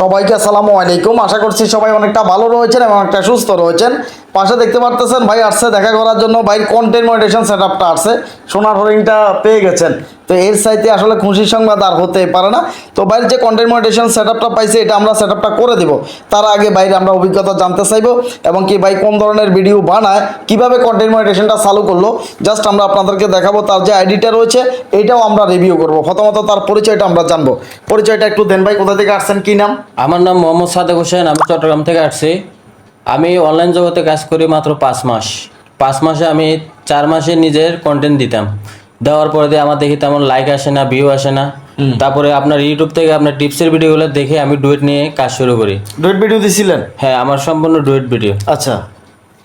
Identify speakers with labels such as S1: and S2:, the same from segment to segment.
S1: সবাইকে আসসালামু আলাইকুম। আশা করছি সবাই অনেকটা ভালো রয়েছেন এবং অনেকটা সুস্থ রয়েছেন। পাশে দেখতে পারতেছেন ভাই আসছে দেখা করার জন্য। ভাইয়ের কন্টেন্ট মনিটেশন সেট আপটা আসছে সোনার হরিণটা পেয়ে গেছেন। তো এর সাইতে আসলে খুশির সংবাদ আর হতে পারে না। তো বাইরের যে কন্টেন্ট মনিটেশন সেট আপটা পাইছে, এটা আমরা সেট আপটা করে দেবো। তার আগে বাইরে আমরা অভিজ্ঞতা জানতে চাইব, এবং কি ভাই কোন ধরনের ভিডিও বানায়, কীভাবে কন্টেন্ট মনিটেশনটা চালু করল জাস্ট আমরা আপনাদেরকে দেখাবো। তার যে আইডিটা রয়েছে, এটাও আমরা রিভিউ করব। প্রথমত তার পরিচয়টা আমরা জানব। পরিচয়টা একটু দেন ভাই, কোথা থেকে আসছেন, কি নাম?
S2: আমার নাম মোহাম্মদ সাদেক হোসেন, আমি চট্টগ্রাম থেকে আসছি। আমি অনলাইন জগতে কাজ করি মাত্র পাঁচ মাস। পাঁচ মাসে আমি চার মাসে নিজের কন্টেন্ট দিতাম। দেওয়ার পরে দিয়ে আমার দেখি তেমন লাইক আসে না ভিউ আসে না। তারপরে আপনার ইউটিউব থেকে আপনার টিপসের ভিডিওগুলো দেখে আমি ডুয়েট নিয়ে কাজ শুরু করি।
S1: ডুয়েট ভিডিও দিছিলেন?
S2: হ্যাঁ আমার সম্পূর্ণ ডুয়েট ভিডিও
S1: আচ্ছা।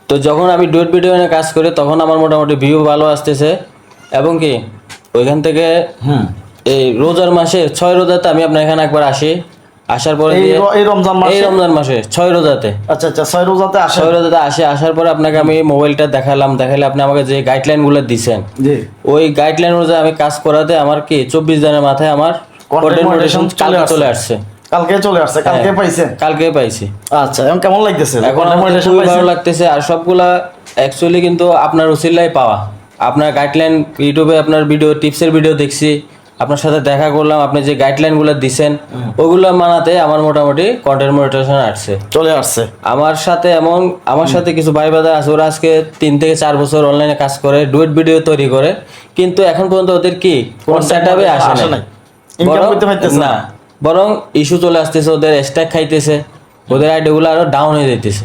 S2: তো যখন আমি ডুয়েট ভিডিও নিয়ে কাজ করি তখন আমার মোটামুটি ভিউ ভালো আসতেছে। এবং কি ওইখান থেকে এই রোজার মাসে ছয় রোজাতে আমি আপনার এখানে একবার আসি। আসার পরে
S1: এই রমজান মাসে?
S2: এই রমজান মাসে ছয় রোজাতে।
S1: আচ্ছা আচ্ছা ছয় রোজাতে আসেন।
S2: ছয় রোজাতে আসে আসার পরে আপনাকে আমি মোবাইলটা দেখালাম দেখালে আপনি আমাকে যে গাইডলাইনগুলো দিছেন ওই গাইডলাইন অনুযায়ী আমি কাজ করাতে আমার কি চব্বিশ দিনের মাথায় আমার
S1: moderation চলে
S2: কালকে
S1: আসছে।
S2: চলে আসছে।
S1: কালকে চলে আসছে কালকে
S2: হ্যাঁ।
S1: পাইছেন
S2: কালকে পাইছি।
S1: আচ্ছা এখন কেমন লাগতেছে?
S2: এখন ভালো লাগতেছে আর সবগুলা অ্যাকচুয়ালি কিন্তু আপনার উসিল্লাই পাওয়া। আপনার গাইডলাইন ইউটিউবে আপনার ভিডিও টিপসের ভিডিও দেখছি আপনার সাথে দেখা করলাম আপনি যে গাইডলাইনগুলো দিছেন ওগুলো মানাতে আমার মোটামুটি কন্টেন্ট মনিটেশন আসছে।
S1: চলে আসছে।
S2: আমার সাথে এমন আমার সাথে কিছু ভাই বাদা আছে ওরা আজকে তিন থেকে চার বছর অনলাইনে কাজ করে ডুয়েট ভিডিও তৈরি করে কিন্তু এখন পর্যন্ত ওদের কি কোনো
S1: Content
S2: সেট আপে
S1: আসে পারতেছে
S2: না। বরং ইস্যু চলে আসতেছে ওদের স্ট্যাক খাইতেছে ওদের আইডিয়াগুলো আরও ডাউন হয়ে যাইতেছে।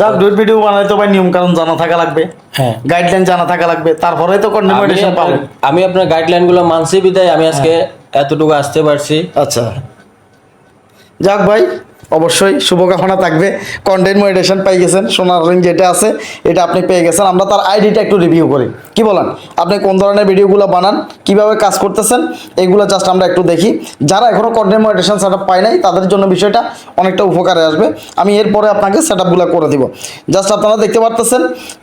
S1: যাক ডুয়েট ভিডিও বানাইতে ভাই নিয়ম কারণ জানা থাকা লাগবে।
S2: হ্যাঁ।
S1: গাইডলাইন জানা থাকা লাগবে। তারপরে তো কন্টেন্ট পাবো।
S2: আমি আপনার গাইডলাইনগুলো মানছি বিদায়। আমি আজকে এতটুকু আসতে পারছি।
S1: আচ্ছা। যাক ভাই অবশ্যই শুভকামনা থাকবে। কন্টেন্ট মনিটেশন পেয়ে গেছেন সোনার রিং যেটা আছে এটা আপনি পেয়ে গেছেন। আমরা তার আইডিটা একটু রিভিউ করি। কি বলেন? আপনি কোন ধরনের ভিডিওগুলো বানান কীভাবে কাজ করতেছেন এইগুলো জাস্ট আমরা একটু দেখি। যারা এখনও কন্টেন্ট মনিটেশন সেট আপ পায় নাই তাদের জন্য বিষয়টা অনেকটা উপকারে আসবে। আমি এরপরে আপনাকে সেট আপগুলো করে দিব। জাস্ট আপনারা দেখতে পারতেছেন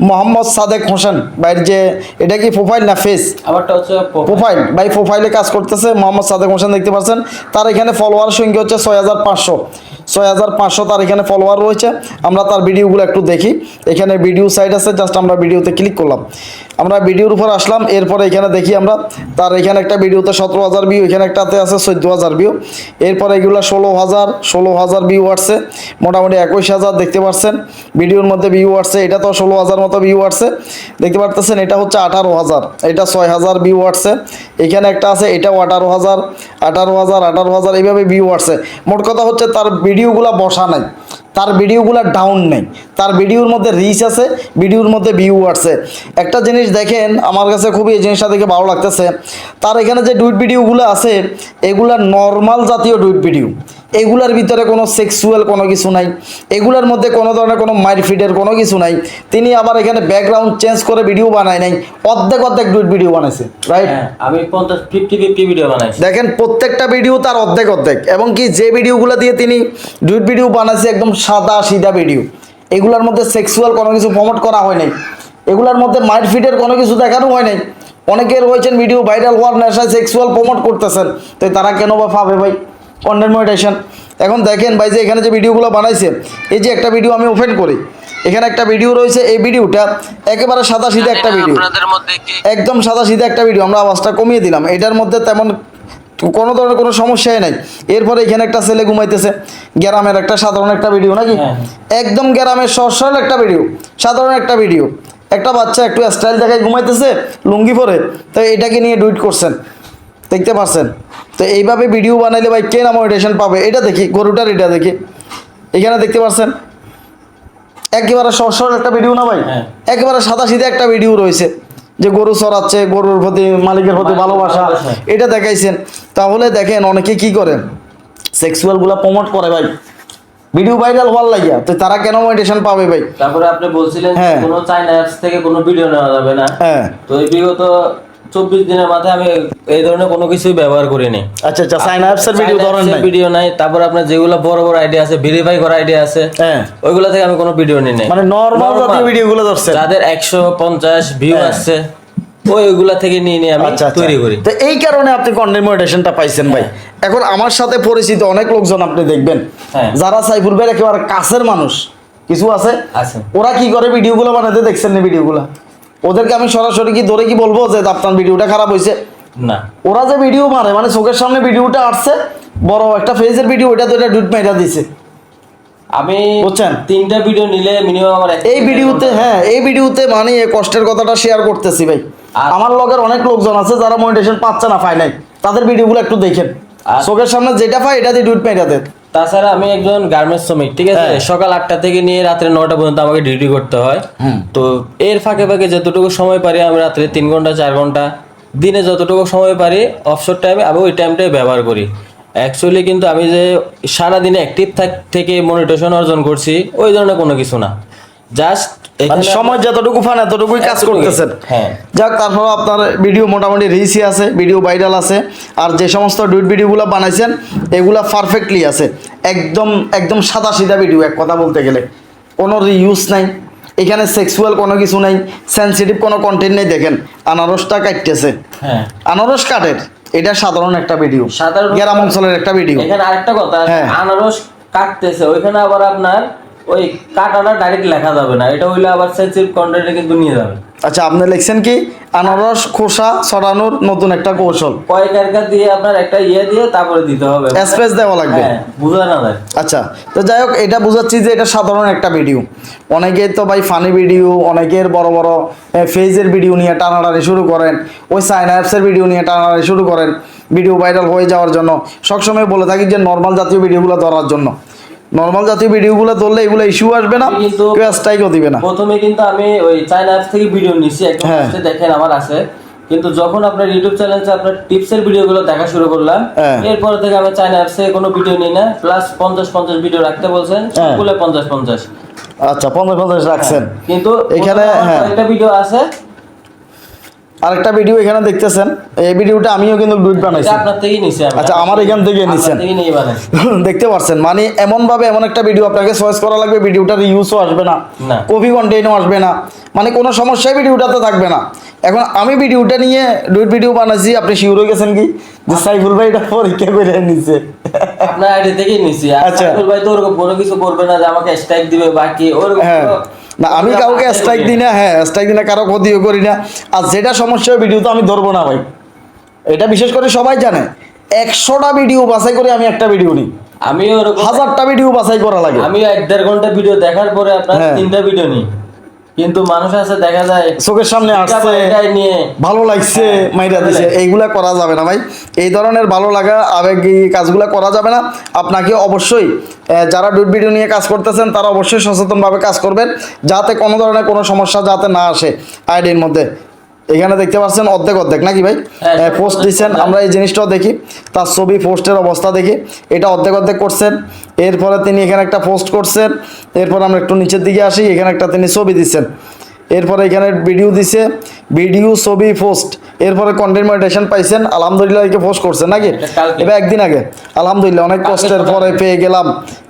S1: মোহাম্মদ সাদেক হোসেন বাইর যে এটা কি প্রোফাইল না ফেস
S2: আমারটা হচ্ছে
S1: প্রোফাইল ভাই প্রোফাইলে কাজ করতেছে মোহাম্মদ সাদেক হোসেন দেখতে পাচ্ছেন তার এখানে ফলোয়ার সংখ্যা হচ্ছে ছয় হাজার পাঁচশো। ছয় হাজার পাঁচশো তার এখানে ফলোয়ার রয়েছে। আমরা তার ভিডিওগুলো একটু দেখি। এখানে ভিডিও সাইট আছে জাস্ট আমরা ভিডিওতে ক্লিক করলাম। আমরা ভিডিওর উপর আসলাম, এরপরে এখানে দেখি আমরা, তার এখানে একটা ভিডিওতে সতেরো হাজার ভিউ এখানে একটাতে আছে চোদ্দ হাজার ভিউ এরপরে এগুলো ষোলো হাজার ষোলো হাজার ভিউ আসছে, মোটামুটি একুশ হাজার দেখতে পাচ্ছেন ভিডিওর মধ্যে ভিউ আসছে, এটা তো ষোলো হাজার মতো ভিউ আসছে। দেখতে পারতেছেন, এটা হচ্ছে আঠারো হাজার, এটা ছয় হাজার ভিউ আসছে। এখানে একটা আছে, এটাও আঠারো হাজার আঠারো হাজার আঠারো হাজার, এইভাবে ভিউ আসছে। মোট কথা হচ্ছে তার ভিডিওগুলো বসা নাই। তার ভিডিওগুলো ডাউন নেই। তার ভিডিওর মধ্যে রিচ আছে, ভিডিওর মধ্যে ভিউ আসছে। একটা জিনিস দেখেন, আমার কাছে খুবই এই জিনিসটা দেখে ভালো লাগতেছে। তার এখানে যে ডুইট ভিডিওগুলো আছে, এগুলা নর্মাল জাতীয় ডুইট ভিডিও এগুলার ভিতরে কোনো সেক্সুয়াল কোনো কিছু নাই। এগুলার মধ্যে কোনো ধরনের কোনো মারফিটের কোনো কিছু নাই। তিনি আবার এখানে ব্যাকগ্রাউন্ড চেঞ্জ করে ভিডিও বানায় নাই। অর্ধেক অর্ধেক ডুইট ভিডিও বানাইছে রাইট
S2: হ্যাঁ আমি পঞ্চাশ ফিফটি ফিফটি ভিডিও বানাইছি।
S1: দেখেন প্রত্যেকটা ভিডিও তার অর্ধেক অর্ধেক। এবং কি যে ভিডিওগুলো দিয়ে তিনি ডুইট ভিডিও বানাইছে একদম সাদা সিধা ভিডিও এগুলোর মধ্যে সেক্সুয়াল কোনো কিছু প্রমোট করা হয় নাই। এগুলোর মধ্যে মাইট ফিটের কোনো কিছু দেখানো হয় নাই। অনেকের রয়েছেন ভিডিও ভাইরাল হওয়ার নেশায় সেক্সুয়াল প্রমোট করতেছেন। তো তারা কেন বা পাবে ভাই? কন্টেন্ট মনিটেশন এখন দেখেন ভাই যে এখানে যে ভিডিওগুলো বানাইছে এই যে একটা ভিডিও আমি ওপেন করি এখানে একটা ভিডিও রয়েছে এই ভিডিওটা একেবারে সাদা সিধা একটা ভিডিও। একদম সাদা সিধা একটা ভিডিও আমরা আওয়াজটা কমিয়ে দিলাম। এটার মধ্যে তেমন কোনো ধরনের কোনো সমস্যাই নাই। এরপরে এখানে একটা ছেলে ঘুমাইতেছে গ্রামের একটা সাধারণ একটা ভিডিও নাকি?
S2: হ্যাঁ।
S1: একদম গ্রামের সহজ একটা ভিডিও সাধারণ একটা ভিডিও। একটা বাচ্চা একটু স্টাইল দেখায় ঘুমাইতেছে লুঙ্গি পরে তো এটাকে নিয়ে ডুইট করছেন। দেখতে পাচ্ছেন তো এইভাবে ভিডিও বানাইলে ভাই কে না মনিটেশন পাবে? এটা দেখি গরুটার এটা দেখি। এখানে দেখতে পাচ্ছেন একেবারে সরল একটা ভিডিও না ভাই?
S2: হ্যাঁ।
S1: একেবারে সাদা সিধা একটা ভিডিও রয়েছে যে গরু চড়াচ্ছে গরুর প্রতি মালিকের প্রতি ভালোবাসা। এটা দেখাইছেন। তাহলে দেখেন অনেকে কি করে সেক্সুয়ালগুলা প্রমোট করে ভাই। ভিডিও ভাইরাল হওয়ার লাগিয়া তো তারা কেন মনিটেশন পাবে ভাই?
S2: তারপরে আপনি বলছিলেন
S1: হ্যাঁ।
S2: কোনো চাইনা অ্যাপস থেকে কোনো ভিডিও নেওয়া যাবে না।
S1: হ্যাঁ।
S2: তো এই বিগত চব্বিশ দিনের মাথায় আমি এই ধরনের কোনো কিছুই ব্যবহার করিনি।
S1: আচ্ছা আচ্ছা সাইন অ্যাপসের ভিডিও ধরেন নাই?
S2: ভিডিও নাই তারপর আপনার যেগুলো বড় বড় আইডিয়া আছে ভেরিফাই করা আইডিয়া আছে
S1: হ্যাঁ।
S2: ওইগুলো থেকে আমি কোনো ভিডিও নিই নাই।
S1: মানে নর্মাল। জাতীয় ভিডিওগুলো ধরছেন?
S2: যাদের একশো পঞ্চাশ ভিউ
S1: হ্যাঁ।
S2: আসছে ওইগুলা থেকে নিয়ে নিয়ে আমি
S1: আচ্ছা আচ্ছা।
S2: তৈরি করি।
S1: তো এই কারণে আপনি কন্টেন্ট মনিটাইজেশনটা পাইছেন ভাই। এখন আমার সাথে পরিচিত অনেক লোকজন আপনি দেখবেন।
S2: হ্যাঁ।
S1: যারা সাইফুল ভাই একেবারে কাছের মানুষ কিছু আছে?
S2: আছে।
S1: ওরা কি করে ভিডিওগুলো বানাতে দেখছেন না ভিডিওগুলো ওদেরকে আমি সরাসরি কি ধরে কি বলব যে আপনার ভিডিওটা খারাপ হয়েছে
S2: না।
S1: ওরা যে ভিডিও মারে মানে চোখের সামনে ভিডিওটা আসছে বড় একটা ফেজের ভিডিও ওইটা তো এটা ডুট মাইরা দিছে।
S2: আমি
S1: বুঝছেন?
S2: তিনটা ভিডিও নিলে মিনিমাম আমার
S1: এই ভিডিওতে হ্যাঁ এই ভিডিওতে মানে এই কষ্টের কথাটা শেয়ার করতেছি ভাই। আমার লগের অনেক লোকজন আছে যারা মনিটেশন পাচ্ছে না নাই তাদের ভিডিওগুলো একটু দেখেন। চোখের সামনে যেটা পায় এটা দিয়ে ডুট মাইরা দেন।
S2: তাছাড়া আমি একজন গার্মেন্টস শ্রমিক ঠিক আছে?
S1: হ্যাঁ।
S2: সকাল আটটা থেকে নিয়ে রাত্রে নটা পর্যন্ত আমাকে ডিউটি করতে হয়। তো এর ফাঁকে ফাঁকে যতটুকু সময় পারি আমি রাত্রে তিন ঘণ্টা চার ঘণ্টা দিনে যতটুকু সময় পারি অফসর টাইমে আমি ওই টাইমটাই ব্যবহার করি। অ্যাকচুয়ালি কিন্তু আমি যে সারাদিনে অ্যাক্টিভ থেকে মনিটেশন অর্জন করছি ওই ধরনের কোনো কিছু না। জাস্ট
S1: সময় যতটুকু পান এতটুকুই কাজ করতেছেন।
S2: হ্যাঁ।
S1: যাক তারপর আপনার ভিডিও মোটামুটি রিচই আছে ভিডিও ভাইরাল আছে আর যে সমস্ত ডুইট ভিডিওগুলো বানাইছেন এগুলা পারফেক্টলি আছে। একদম একদম সাদা সিধা ভিডিও এক কথা বলতে গেলে। কোনো রিউজ নাই এখানে সেক্সুয়াল কোনো কিছু নাই সেন্সিটিভ কোনো কন্টেন্ট নেই দেখেন আনারসটা কাটতেছে।
S2: হ্যাঁ।
S1: আনারস কাটের এটা সাধারণ একটা ভিডিও
S2: সাধারণ
S1: গ্রাম অঞ্চলের একটা ভিডিও
S2: এখানে আরেকটা কথা
S1: হ্যাঁ।
S2: আনারস কাটতেছে ওইখানে আবার আপনার ওই কাটাটা ডাইরেক্ট লেখা যাবে না। এটা হইলে আবার সেন্সিটিভ কন্টেন্টে কিন্তু নিয়ে যাবে।
S1: আচ্ছা আপনি লিখছেন কি? আনারস খোসা ছড়ানোর নতুন একটা কৌশল।
S2: কয় কারকার দিয়ে আপনার একটা ইয়ে দিয়ে তারপরে দিতে হবে?
S1: স্পেস দেওয়া লাগবে।
S2: হ্যাঁ বুঝা না যায়।
S1: আচ্ছা তো যাই হোক এটা বুঝাচ্ছি যে এটা সাধারণ একটা ভিডিও অনেকের তো ভাই ফানি ভিডিও অনেকের বড় বড় ফেজের ভিডিও নিয়ে টানাটানি শুরু করেন ওই সাইন অ্যাপসের ভিডিও নিয়ে টানাটানি শুরু করেন ভিডিও ভাইরাল হয়ে যাওয়ার জন্য। সবসময় বলে থাকি যে নর্মাল জাতীয় ভিডিওগুলো ধরার জন্য। নর্মাল জাতীয় ভিডিওগুলো ধরলে এগুলো ইস্যু আসবে না কেউ স্ট্রাইকও দিবে না
S2: প্রথমে কিন্তু আমি ওই চাইনা অ্যাপস থেকে ভিডিও নিছি একদম
S1: হ্যাঁ।
S2: দেখেন আমার আছে কিন্তু যখন আপনার ইউটিউব চ্যানেলে আপনার টিপসের ভিডিওগুলো দেখা শুরু করলাম
S1: হ্যাঁ।
S2: এরপর থেকে আমি চাইনা অ্যাপসে কোনো ভিডিও নিই না প্লাস পঞ্চাশ পঞ্চাশ ভিডিও রাখতে বলছেন
S1: হ্যাঁ।
S2: সবগুলো পঞ্চাশ পঞ্চাশ
S1: আচ্ছা পঞ্চাশ পঞ্চাশ রাখছেন
S2: কিন্তু
S1: এখানে।
S2: একটা ভিডিও আছে
S1: আরেকটা ভিডিও এখানে দেখতেছেন। এই ভিডিওটা আমিও কিন্তু ডুইট বানাইছি।
S2: আপনার থেকেই নিছি
S1: আচ্ছা, আমার এখান থেকে নিছেন। দেখতে পারছেন। মানে এমন ভাবে এমন একটা ভিডিও আপনাকে চয়েস করা লাগবে ভিডিওটার ইউজও আসবে না। কপি কন্টেন্টও আসবে না। মানে কোনো সমস্যাই ভিডিওটাতে থাকবে না। এখন আমি ভিডিওটা নিয়ে ডুইট ভিডিও বানাইছি আপনি শিওর হয়ে গেছেন কি? যে সাইফুল ভাই এটা পরীক্ষা করে নিছে।
S2: আপনার আইডি থেকেই নিছি।
S1: আচ্ছা।
S2: সাইফুল ভাই তো ওরকম কোনো কিছু করবে না যে আমাকে স্ট্রাইক দিবে বাকি ওরকম
S1: হ্যাঁ। না আমি কাউকে স্ট্রাইক দিই না হ্যাঁ স্ট্রাইক দিই না কারও ক্ষতিও করি না। আর যেটা সমস্যা হয় ভিডিও তো আমি ধরবো না ভাই। এটা বিশেষ করে সবাই জানে। একশোটা ভিডিও বাছাই করে আমি একটা ভিডিও নিই।
S2: আমি ওরকম
S1: হাজারটা ভিডিও বাছাই করা লাগে।
S2: আমি এক দেড় ঘণ্টা ভিডিও দেখার পরে আপনার
S1: হ্যাঁ।
S2: তিনটা ভিডিও নিই। কিন্তু মানুষ আছে দেখা যায়
S1: চোখের সামনে আসছে ভালো লাগছে
S2: হ্যাঁ,
S1: মাইরা দিছে। এইগুলা করা যাবে না ভাই। এই ধরনের ভালো লাগা আবেগ কাজগুলা করা যাবে না। আপনাকে অবশ্যই যারা ডুট ভিডিও নিয়ে কাজ করতেছেন তারা অবশ্যই সচেতনভাবে কাজ করবেন যাতে কোনো ধরনের কোনো সমস্যা যাতে না আসে আইডির মধ্যে। এখানে দেখতে পাচ্ছেন অর্ধেক অর্ধেক নাকি ভাই?
S2: হ্যাঁ,
S1: পোস্ট
S2: অর্ধেক
S1: দিচ্ছেন আমরা এই জিনিসটাও দেখি। তার ছবি পোস্টের অবস্থা দেখি। এটা অর্ধেক অর্ধেক করছেন। এরপরে তিনি এখানে একটা পোস্ট করছেন। এরপর আমরা একটু নিচের দিকে আসি। এখানে একটা তিনি ছবি দিচ্ছেন। এরপরে এখানে ভিডিও দিছে। ভিডিও ছবি পোস্ট এরপরে কন্টেন্ট মনিটেশন পাইছেন। আলহামদুলিল্লাহ একে পোস্ট করছেন নাকি? এবার একদিন আগে। আলহামদুলিল্লাহ অনেক কষ্টের পরে পেয়ে গেলাম।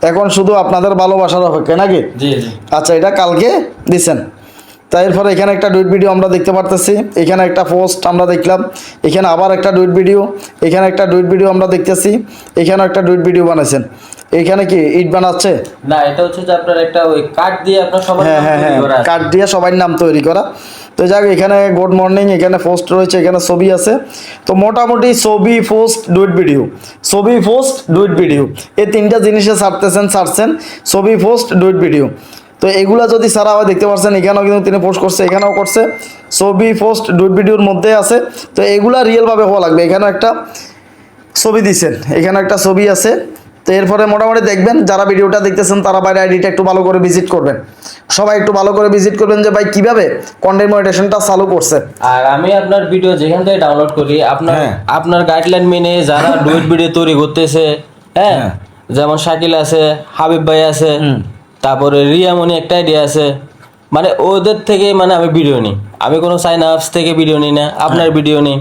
S1: এখন শুধু আপনাদের ভালোবাসার অপেক্ষা নাকি? আচ্ছা এটা কালকে দিছেন তাই এরপরে এখানে একটা ডুইট ভিডিও আমরা দেখতে পারতেছি। এখানে একটা পোস্ট আমরা দেখলাম। এখানে আবার একটা ডুইট ভিডিও। এখানে একটা ডুইট ভিডিও আমরা দেখতেছি। এখানে একটা ডুইট ভিডিও বানাইছেন। এখানে কি ইট বানাচ্ছে?
S2: না এটা হচ্ছে যে আপনার একটা ওই কাঠ দিয়ে আপনার সবার
S1: হ্যাঁ
S2: নাম
S1: হ্যাঁ
S2: তৈরি
S1: হ্যাঁ। কার্ড দিয়ে সবার নাম তৈরি করা। তো যাক এখানে গুড মর্নিং এখানে পোস্ট রয়েছে এখানে ছবি আছে। তো মোটামুটি ছবি পোস্ট ডুইট ভিডিও। ছবি পোস্ট ডুইট ভিডিও। এই তিনটা জিনিসে ছাড়তেছেন ছাড়ছেন ছবি পোস্ট ডুইট ভিডিও। তো এগুলা যদি সারা হয় দেখতে পাচ্ছেন এখানেও কিন্তু তিনি পোস্ট করছে এখানেও করছে। ছবি পোস্ট ডুইট ভিডিওর মধ্যে আছে। তো এগুলা রিয়েলভাবে হওয়া লাগবে। এখানেও একটা ছবি দিছেন। এখানে একটা ছবি আছে। তো এরপরে মোটামুটি দেখবেন যারা ভিডিওটা দেখতেছেন তারা বাইরে আইডিটা একটু ভালো করে ভিজিট করবেন। সবাই একটু ভালো করে ভিজিট করবেন যে ভাই কীভাবে কন্টেন্ট মনিটেশনটা চালু করছে।
S2: আর আমি আপনার ভিডিও যেখান থেকে ডাউনলোড করি আপনার
S1: হ্যাঁ।
S2: আপনার গাইডলাইন মেনে যারা ডুয়েট ভিডিও তৈরি করতেছে হ্যাঁ?
S1: হ্যাঁ।
S2: যেমন শাকিল আছে হাবিব ভাই আছে। তারপরে রিয়ামনি একটা আইডিয়া আছে। মানে ওদের থেকে মানে আমি ভিডিও নিই। আমি কোনো সাইন আপস থেকে ভিডিও নিই না আপনার ভিডিও নিই।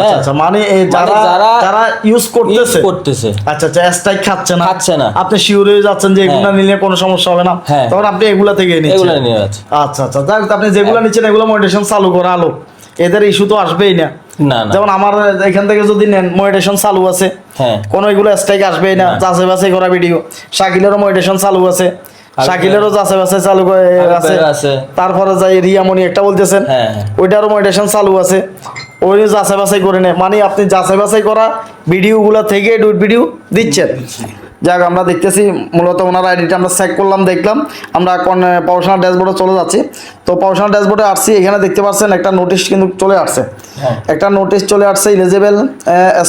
S2: হ্যাঁ?
S1: আচ্ছা মানে যারা
S2: মানে যারা
S1: যারা ইউজ করতেছে।
S2: করতেছে।
S1: আচ্ছা আচ্ছা স্ট্রাইক খাচ্ছে না।
S2: খাচ্ছে না।
S1: আপনি শিওর হয়ে যাচ্ছেন যে এগুলা
S2: হ্যাঁ।
S1: নিলে কোনো সমস্যা হবে না।
S2: হ্যাঁ।
S1: তখন আপনি এগুলা থেকে নিচ্ছেন।
S2: এগুলো নিয়ে
S1: আচ্ছা আচ্ছা আপনি যেগুলো নিচ্ছেন এগুলো মনিটেশন চালু করা আলো। এদের ইস্যু তো আসবেই না। যেমন আমার এখান থেকে যদি নেন মডিটেশন চালু আছে।
S2: হ্যাঁ।
S1: কোনো এগুলো স্ট্রাইক আসবেই না। যাচাই বাছাই করা ভিডিও শাকিলেরও মডিটেশন চালু আছে। শাকিলেরও যাচাই বাছাই চালু করে আছে তারপরে যাই রিয়ামণি একটা বলতেছেন
S2: হ্যাঁ।
S1: ওইটারও মডিটেশন চালু আছে। ওই যাচাই বাছাই করে নেয় মানে আপনি যাচাই বাছাই করা ভিডিওগুলো থেকে ডুট ভিডিও দিচ্ছেন। যাক আমরা দেখতেছি মূলত ওনার আইডিটা আমরা চেক করলাম দেখলাম। আমরা প্রফেশনাল ড্যাশবোর্ডে চলে যাচ্ছি। তো প্রফেশনাল ড্যাশবোর্ডে আসছি এখানে দেখতে পাচ্ছেন একটা নোটিশ কিন্তু চলে আসছে।
S2: হ্যাঁ।
S1: একটা নোটিশ চলে আসছে eligible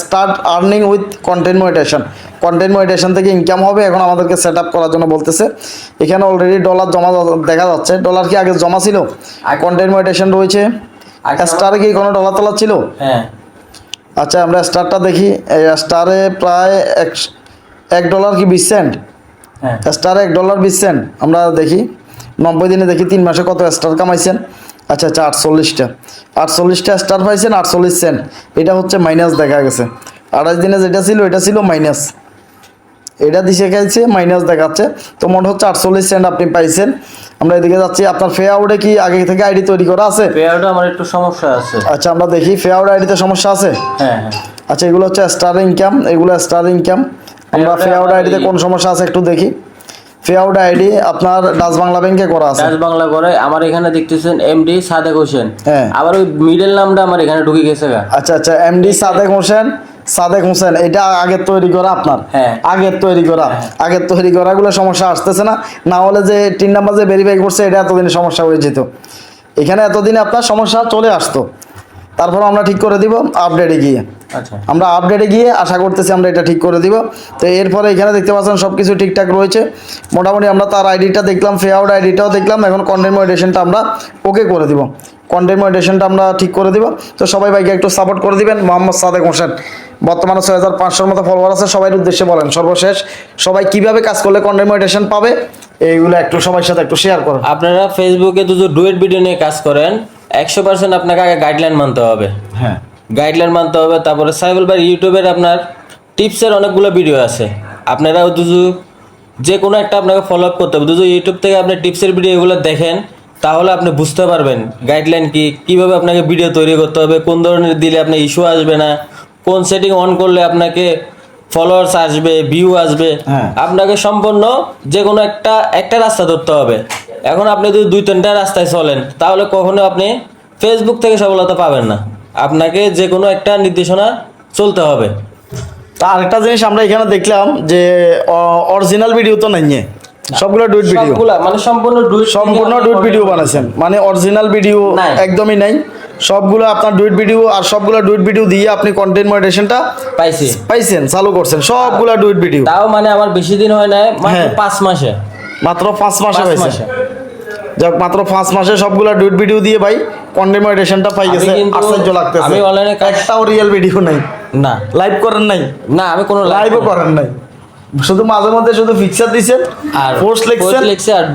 S1: start earning with content monetization content monetization থেকে ইনকাম হবে এখন আমাদেরকে সেট আপ করার জন্য বলতেছে। এখানে অলরেডি ডলার জমা দেখা যাচ্ছে। ডলার কি আগে জমা ছিল? আর কন্টেন্ট মনিটেশন রয়েছে। স্টারে কি কোনো ডলার টলার ছিল?
S2: হ্যাঁ।
S1: আচ্ছা আমরা স্টারটা দেখি। এই স্টারে প্রায় এক ডলার কি বিশ সেন্ট?
S2: হ্যাঁ।
S1: স্টারে এক ডলার বিশ সেন্ট। আমরা দেখি নব্বই দিনে দেখি তিন মাসে কত স্টার কামাইছেন? আচ্ছা আচ্ছা আটচল্লিশটা। আটচল্লিশটা স্টার পাইছেন আটচল্লিশ সেন্ট। এটা হচ্ছে মাইনাস দেখা গেছে। আঠাশ দিনে যেটা ছিল এটা ছিল মাইনাস এটা দিশে খাইছে মাইনাস দেখাচ্ছে। তো মনে হচ্ছে আটচল্লিশ সেন্ট আপনি পাইছেন। আমরা এদিকে যাচ্ছি আপনার ফে আউটে কি আগে থেকে আইডি তৈরি করা আছে?
S2: পেয়ারটা আমার একটু সমস্যা আছে।
S1: আচ্ছা আমরা দেখি ফে আউট আইডিতে সমস্যা আছে?
S2: হ্যাঁ হ্যাঁ।
S1: আচ্ছা এগুলো হচ্ছে স্টার ইনকাম এগুলো স্টার ইনকাম আমরা
S2: Payout
S1: ফে আউট আইডিতে কোন সমস্যা আছে একটু দেখি। ফে আউট আইডি আপনার ডাচ বাংলা ব্যাংকে করা আছে।
S2: ডাচ বাংলা করে আমার এখানে দেখতেছেন এমডি সাদেক হোসেন
S1: হ্যাঁ।
S2: আবার ওই মিডল নামটা আমার এখানে ঢুকে গেছে
S1: আচ্ছা আচ্ছা এমডি সাদেক হোসেন সাদেক হোসেন এটা আগের তৈরি করা আপনার?
S2: হ্যাঁ।
S1: আগের তৈরি করা। আগের তৈরি করাগুলো সমস্যা আসতেছে না। না হলে যে তিন নাম্বার যে ভেরিফাই করছে এটা এতদিনে সমস্যা হয়ে যেত। এখানে এতদিনে আপনার সমস্যা চলে আসতো। তারপর আমরা ঠিক করে দিব আপডেটে গিয়ে।
S2: আচ্ছা।
S1: আমরা আপডেটে গিয়ে আশা করতেছি আমরা এটা ঠিক করে দিব। তো এরপরে এখানে দেখতে পাচ্ছেন সব কিছু ঠিকঠাক রয়েছে। মোটামুটি আমরা তার আইডিটা দেখলাম ফে আউট আইডিটাও দেখলাম। এখন কন্টেন্ট মডিটেশনটা আমরা ওকে করে দিব। কন্টেন্ট মডিটেশনটা আমরা ঠিক করে দিব। তো সবাই ভাইকে একটু সাপোর্ট করে দিবেন। মোহাম্মদ সাদেক হোসেন বর্তমানে ছয় হাজার পাঁচশোর মতো ফলোয়ার আছে। সবাই উদ্দেশ্যে বলেন সর্বশেষ সবাই কীভাবে কাজ করলে কন্টেন্ট মডিটেশন পাবে? এইগুলো একটু সবার সাথে একটু শেয়ার করুন।
S2: আপনারা ফেসবুকে যদি ডুয়েট ভিডিও নিয়ে কাজ করেন। একশো পার্সেন্ট আপনাকে আগে গাইডলাইন মানতে হবে।
S1: হ্যাঁ।
S2: গাইডলাইন মানতে হবে তারপরে সাইবল ভাই ইউটিউবের আপনার টিপসের অনেকগুলো ভিডিও আছে। আপনারা দুজু যে কোনো একটা আপনাকে ফলো আপ করতে হবে। দুজু ইউটিউব থেকে আপনি টিপসের ভিডিও এগুলো দেখেন তাহলে আপনি বুঝতে পারবেন গাইডলাইন কি কীভাবে আপনাকে ভিডিও তৈরি করতে হবে কোন ধরনের দিলে আপনার ইস্যু আসবে না কোন সেটিং অন করলে আপনাকে ফলোয়ার্স আসবে ভিউ আসবে।
S1: হ্যাঁ।
S2: আপনাকে সম্পূর্ণ যে কোনো একটা একটা রাস্তা ধরতে হবে। এখন আপনি যদি দুই তিনটা রাস্তায় চলেন তাহলে কখনো আপনি ফেসবুক থেকে সফলতা পাবেন না। আপনাকে যে কোনো একটা নির্দেশনা চলতে হবে।
S1: তা আরেকটা জিনিস আমরা এখানে দেখলাম যে অরিজিনাল ভিডিও তো নাই সবগুলো ডুইট ভিডিও
S2: সবগুলা মানে সম্পূর্ণ ডুইট
S1: সম্পূর্ণ ডুইট ভিডিও বানাইছেন। মানে অরিজিনাল ভিডিও একদমই নাই। সবগুলো আপনার ডুইট ভিডিও আর সবগুলো ডুইট ভিডিও দিয়ে আপনি কন্টেন্ট মডিটেশনটা
S2: পাইছি।
S1: পাইছেন চালু করছেন। সবগুলো ডুইট ভিডিও
S2: তাও মানে আমার বেশি দিন হয় নাই মাত্র
S1: হ্যাঁ।
S2: পাঁচ মাসে।
S1: মাত্র পাঁচ মাসে
S2: পাঁচ
S1: পাইছে
S2: মাসে।
S1: যাক মাত্র পাঁচ মাসে সবগুলো ডুইট ভিডিও দিয়ে ভাই কন্টেন্ট পাই গেছে। আশ্চর্য লাগতেছে।
S2: আমি অনলাইনে
S1: একটাও রিয়েল ভিডিও নাই।
S2: না।
S1: লাইভ করেন নাই?
S2: না আমি কোনো
S1: লাইভও করেন। নাই। শুধু মাঝে মধ্যে শুধু পিকচার দিছেন
S2: আর
S1: পোস্ট লিখছেন।
S2: লিখছি আর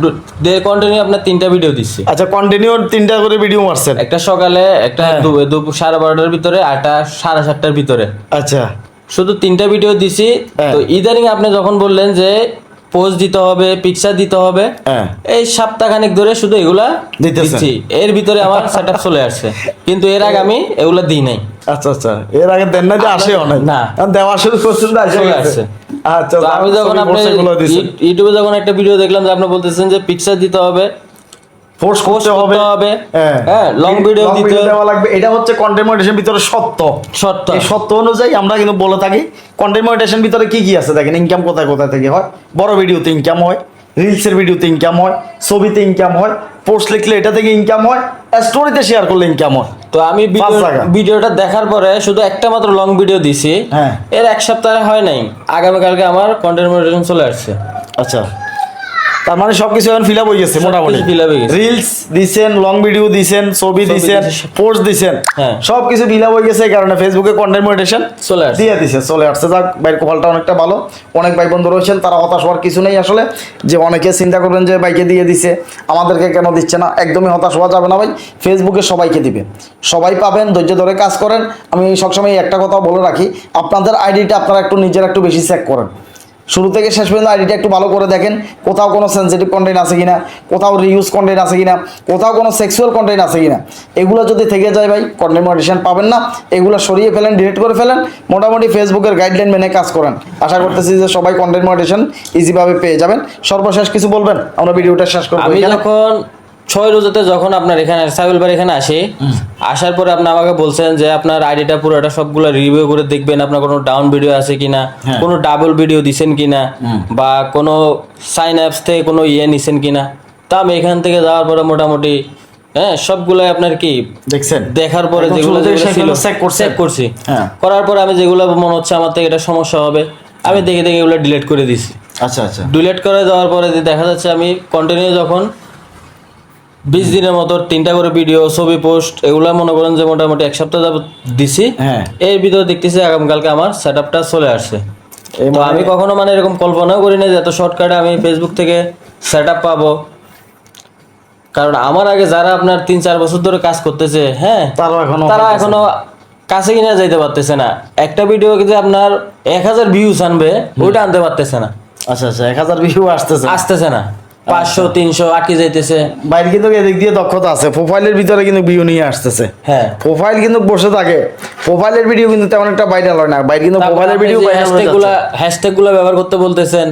S2: কন্টিনিউ আপনার তিনটা ভিডিও দিচ্ছি।
S1: আচ্ছা কন্টিনিউ তিনটা করে ভিডিও মারছেন।
S2: একটা সকালে একটা
S1: হ্যাঁ।
S2: দুপুর সাড়ে বারোটার ভিতরে আর একটা সাড়ে সাতটার ভিতরে।
S1: আচ্ছা।
S2: শুধু তিনটা ভিডিও দিছি।
S1: হ্যাঁ।
S2: তো ইদানিং আপনি যখন বললেন যে পোস্ট দিতে হবে পিকচার দিতে হবে।
S1: হ্যাঁ।
S2: এই সপ্তাহখানেক ধরে শুধু এগুলা। দিচ্ছি। এর ভিতরে আমার সেটআপ চলে আসছে। কিন্তু এর আগে আমি এগুলা দিই নাই।
S1: আচ্ছা আচ্ছা। এর আগে দেন না যে আসে অনেক।
S2: না।
S1: এখন দেওয়া শুরু করছেন
S2: চলে আসছে।
S1: আচ্ছা
S2: আমি যখন আপনি ইউটিউবে যখন একটা ভিডিও দেখলাম যে আপনি বলতেছেন যে পিকচার দিতে হবে post
S1: করতে হবে। হ্যাঁ।
S2: হ্যাঁ, long video
S1: Long
S2: দিতে-
S1: দেওয়া লাগবে। এটা হচ্ছে কন্টেন্ট ভিতরে সত্য।
S2: সত্য।
S1: এই সত্য অনুযায়ী আমরা কিন্তু বলে থাকি কন্টেন্ট ভিতরে কি কি আছে? দেখেন ইনকাম কোথায় কোথায় থেকে হয়? বড় ভিডিওতে ইনকাম হয় রিলসের ভিডিওতে ইনকাম হয় ছবিতে ইনকাম হয় পোস্ট লিখলে এটা থেকে ইনকাম হয় স্টোরিতে শেয়ার করলে ইনকাম হয়।
S2: তো আমি ভিডিও- ভিডিওটা দেখার পরে শুধু একটা মাত্র লং ভিডিও দিছি।
S1: হ্যাঁ।
S2: এর এক সপ্তাহ হয় নাই। আগামীকালকে আমার কন্টেন্ট মনিটাইজেশন চলে আসছে।
S1: আচ্ছা। তার মানে সবকিছু এখন ফিল আপ হয়ে গেছে মোটামুটি।
S2: fill up হয়ে গেছে।
S1: রিলস দিছেন লং ভিডিও দিছেন ছবি দিছেন
S2: দিছে।
S1: পোস্ট দিছেন।
S2: হ্যাঁ।
S1: সবকিছু ফিল আপ হয়ে গেছে এই কারণে ফেসবুকে কন্টেন্ট মনিটেশন
S2: চলে আসছে।
S1: দিয়ে দিছে চলে আসছে। যাক বাইর কপালটা অনেকটা ভালো। অনেক ভাই বন্ধু রয়েছেন তারা হতাশ হওয়ার কিছু নেই আসলে। যে অনেকে চিন্তা করবেন যে বাইকে দিয়ে দিছে আমাদেরকে কেন দিচ্ছে না? একদমই হতাশ হওয়া যাবে না ভাই। ফেসবুকে সবাইকে দিবে। সবাই পাবেন ধৈর্য ধরে কাজ করেন। আমি সবসময় একটা কথা বলে রাখি আপনাদের আইডিটা আপনারা একটু নিজের একটু বেশি চেক করেন। শুরু থেকে শেষ পর্যন্ত আইডিটা একটু ভালো করে দেখেন কোথাও কোনো সেন্সিটিভ কন্টেন্ট আছে কিনা কোথাও রিউজ কন্টেন্ট আছে কিনা কোথাও কোনো সেক্সুয়াল কন্টেন্ট আছে কিনা। এগুলো যদি থেকে যায় ভাই কন্টেন্ট মডিটেশন পাবেন না এগুলো সরিয়ে ফেলেন ডিলিট করে ফেলেন মোটামুটি ফেসবুকের গাইডলাইন মেনে কাজ করেন। আশা করতেছি যে সবাই কন্টেন্ট মডিটেশন ইজিভাবে পেয়ে যাবেন। সর্বশেষ কিছু বলবেন আমরা ভিডিওটা শেষ করব
S2: আমি যখন ছয় রোজাতে যখন আপনার এখানে সাইবুল ভাই এখানে আসি আসার পরে আপনি আমাকে বলছেন যে আপনার আইডিটা পুরোটা সবগুলো রিভিউ করে দেখবেন আপনার কোনো ডাউন ভিডিও আছে কিনা কোনো ডাবল ভিডিও দিছেন কিনা বা কোনো সাইন অ্যাপস থেকে কোনো ইয়ে নিছেন কিনা। তা আমি এখান থেকে যাওয়ার পরে মোটামুটি হ্যাঁ সবগুলো আপনার কি
S1: দেখছেন?
S2: দেখার পরে যেগুলো ছিল চেক করছি।
S1: হ্যাঁ।
S2: করার পরে আমি যেগুলো মনে হচ্ছে আমার থেকে এটা সমস্যা হবে আমি দেখে দেখে এগুলো ডিলিট করে দিছি।
S1: আচ্ছা আচ্ছা।
S2: ডিলিট করে দেওয়ার পরে দেখা যাচ্ছে আমি কন্টিনিউ যখন বিশ দিনের মতো তিনটা করে ভিডিও ছবি পোস্ট এগুলো মনে করেন যে মোটামুটি এক সপ্তাহ যাবত দিছি।
S1: হ্যাঁ।
S2: এর ভিতরে দেখতেছি আগামীকালকে আমার সেট আপটা চলে আসছে। তো আমি কখনো মানে এরকম কল্পনাও করি না যে এত শর্টকাটে আমি ফেসবুক থেকে সেট আপ পাবো। কারণ আমার আগে যারা আপনার তিন চার বছর ধরে কাজ করতেছে হ্যাঁ তারা এখনও কাছে কিনা যাইতে পারতেছে না। একটা ভিডিও কিন্তু আপনার এক হাজার ভিউস আনবে ওইটা আনতে পারতেছে না।
S1: আচ্ছা আচ্ছা এক হাজার ভিউ আসতেছে
S2: আসতেছে না। পাঁচশো তিনশো আটকে যাইতেছে।
S1: বাইরে কিন্তু এদিক দিয়ে দক্ষতা আছে। প্রোফাইলের ভিতরে কিন্তু ভিউ নিয়ে আসতেছে।
S2: হ্যাঁ।
S1: প্রোফাইল কিন্তু বসে থাকে। প্রোফাইলের ভিডিও কিন্তু তেমন একটা ভাইরাল হয় না। বাইরে কিন্তু প্রোফাইলের ভিডিও
S2: ব্যবহার করতে বলতেছেন।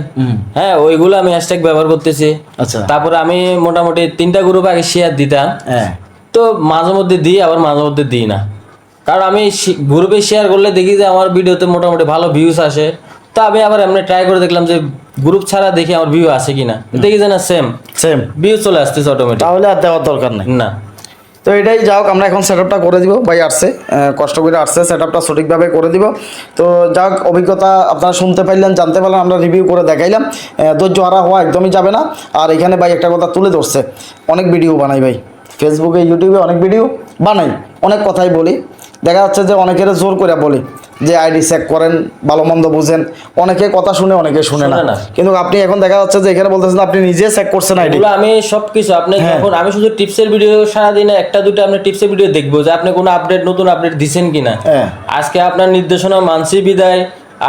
S2: হ্যাঁ ওইগুলো আমি হ্যাশট্যাগ ব্যবহার করতেছি।
S1: আচ্ছা।
S2: তারপরে আমি মোটামুটি তিনটা গ্রুপ আগে শেয়ার দিতাম।
S1: হ্যাঁ।
S2: তো মাঝে মধ্যে দিই আবার মাঝে মধ্যে দিই না। কারণ আমি গ্রুপে শেয়ার করলে দেখি যে আমার ভিডিওতে মোটামুটি ভালো ভিউজ আসে। তো আমি আবার এমনি ট্রাই করে দেখলাম যে গ্রুপ ছাড়া দেখি আমার ভিউ আসে কিনা। দেখি যে না সেম
S1: সেম
S2: ভিউ চলে আসতেছে অটোমেটিক
S1: তাহলে আর দেওয়ার দরকার নেই।
S2: না।
S1: তো এটাই যাও আমরা এখন সেট আপটা করে দিব। ভাই আসছে কষ্ট করে আসছে সেট আপটা সঠিকভাবে করে দিব। তো যাক অভিজ্ঞতা আপনারা শুনতে পারলেন জানতে পারলেন আমরা রিভিউ করে দেখাইলাম। ধৈর্য হারা হওয়া একদমই যাবে না। আর এখানে ভাই একটা কথা তুলে ধরছে। অনেক ভিডিও বানাই ভাই। ফেসবুকে ইউটিউবে অনেক ভিডিও বানাই। অনেক কথাই বলি। দেখা যাচ্ছে যে অনেকের জোর করে বলি যে আইডি চেক করেন ভালো মন্দ বুঝেন। অনেকে কথা শুনে অনেকে শুনে না। কিন্তু আপনি এখন দেখা যাচ্ছে যে এখানে বলতেছেন আপনি নিজে চেক করছেন আইডি।
S2: আমি সবকিছু আপনি
S1: হ্যাঁ।
S2: যখন আমি শুধু টিপসের ভিডিও সারা সারাদিনে একটা দুটো আপনি টিপসের ভিডিও দেখব যে আপনি কোনো আপডেট নতুন আপডেট দিছেন কিনা।
S1: হ্যাঁ।
S2: আজকে আপনার নির্দেশনা মানছি বিদায়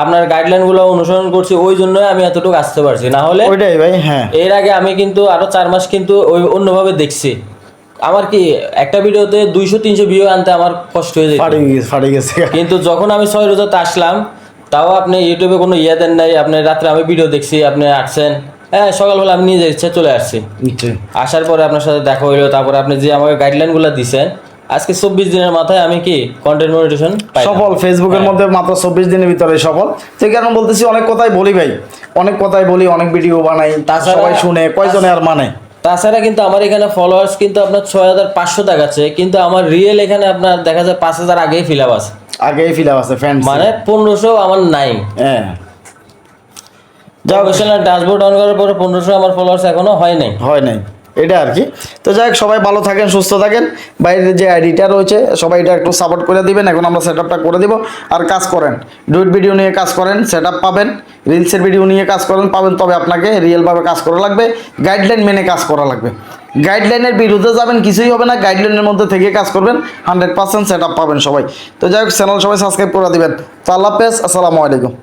S2: আপনার গাইডলাইনগুলো অনুসরণ করছি ওই জন্যই আমি এতটুকু আসতে পারছি। না হলে
S1: ওইটাই ভাই হ্যাঁ।
S2: এর আগে আমি কিন্তু আরও চার মাস কিন্তু ওই অন্যভাবে দেখছি। আমার কি একটা ভিডিওতে দুইশো তিনশো ভিউ আনতে আমার কষ্ট হয়ে যায়
S1: ফাটে গেছে।
S2: কিন্তু যখন আমি ছয় রোজাতে আসলাম তাও আপনি ইউটিউবে কোনো ইয়ে দেন নাই আপনি রাত্রে আমি ভিডিও দেখছি আপনি আসছেন। হ্যাঁ সকালবেলা আমি নিজের ইচ্ছে চলে আসছি। আসার পরে আপনার সাথে দেখা হইল তারপরে আপনি যে আমাকে গাইডলাইনগুলো দিছেন আজকে চব্বিশ দিনের মাথায় আমি কি কন্টেন্ট মনিটেশন
S1: সফল ফেসবুকের মধ্যে মাত্র চব্বিশ দিনের ভিতরে সফল। সেই কারণে বলতেছি অনেক কথাই বলি ভাই। অনেক কথাই বলি অনেক ভিডিও বানাই
S2: তাছাড়া-
S1: সবাই শুনে কয়জনে আর মানে?
S2: তাছাড়া কিন্তু আমার এখানে ফলোয়ার্স কিন্তু আপনার ছয় হাজার পাঁচশো দেখাচ্ছে কিন্তু আমার রিয়েল এখানে আপনার দেখা যায় পাঁচ হাজার আগেই ফিল আপ আছে।
S1: আগেই ফিল আপ আছে ফ্যান্ড
S2: মানে পনেরোশো আমার নাই।
S1: হ্যাঁ।
S2: প্রফেশনাল ড্যাশবোর্ড অন করার পরে পনেরোশো আমার ফলোয়ার্স এখনও হয় নাই।
S1: হয় নাই। এটা আর কি। তো যাই সবাই ভালো থাকেন, সুস্থ থাকেন। বাইরের যে আইডিটা রয়েছে, সবাই এটা একটু সাপোর্ট করে দিবেন। এখন আমরা সেট করে দিব। আর কাজ করেন। ডুইট ভিডিও নিয়ে কাজ করেন সেট পাবেন। রিলসের ভিডিও নিয়ে কাজ করেন, পাবেন তবে আপনাকে রিয়েলভাবে কাজ করা লাগবে। গাইডলাইন মেনে কাজ করা লাগবে। গাইডলাইনের বিরুদ্ধে যাবেন, কিছুই হবে না। গাইডলাইনের মধ্যে থেকে কাজ করবেন। হান্ড্রেড পার্সেন্ট সেট পাবেন সবাই। তো যাই হোক চ্যানেল সবাই সাবস্ক্রাইব করে দিবেন। তো আল্লাহ হাফেজ, আসসালামু আলাইকুম।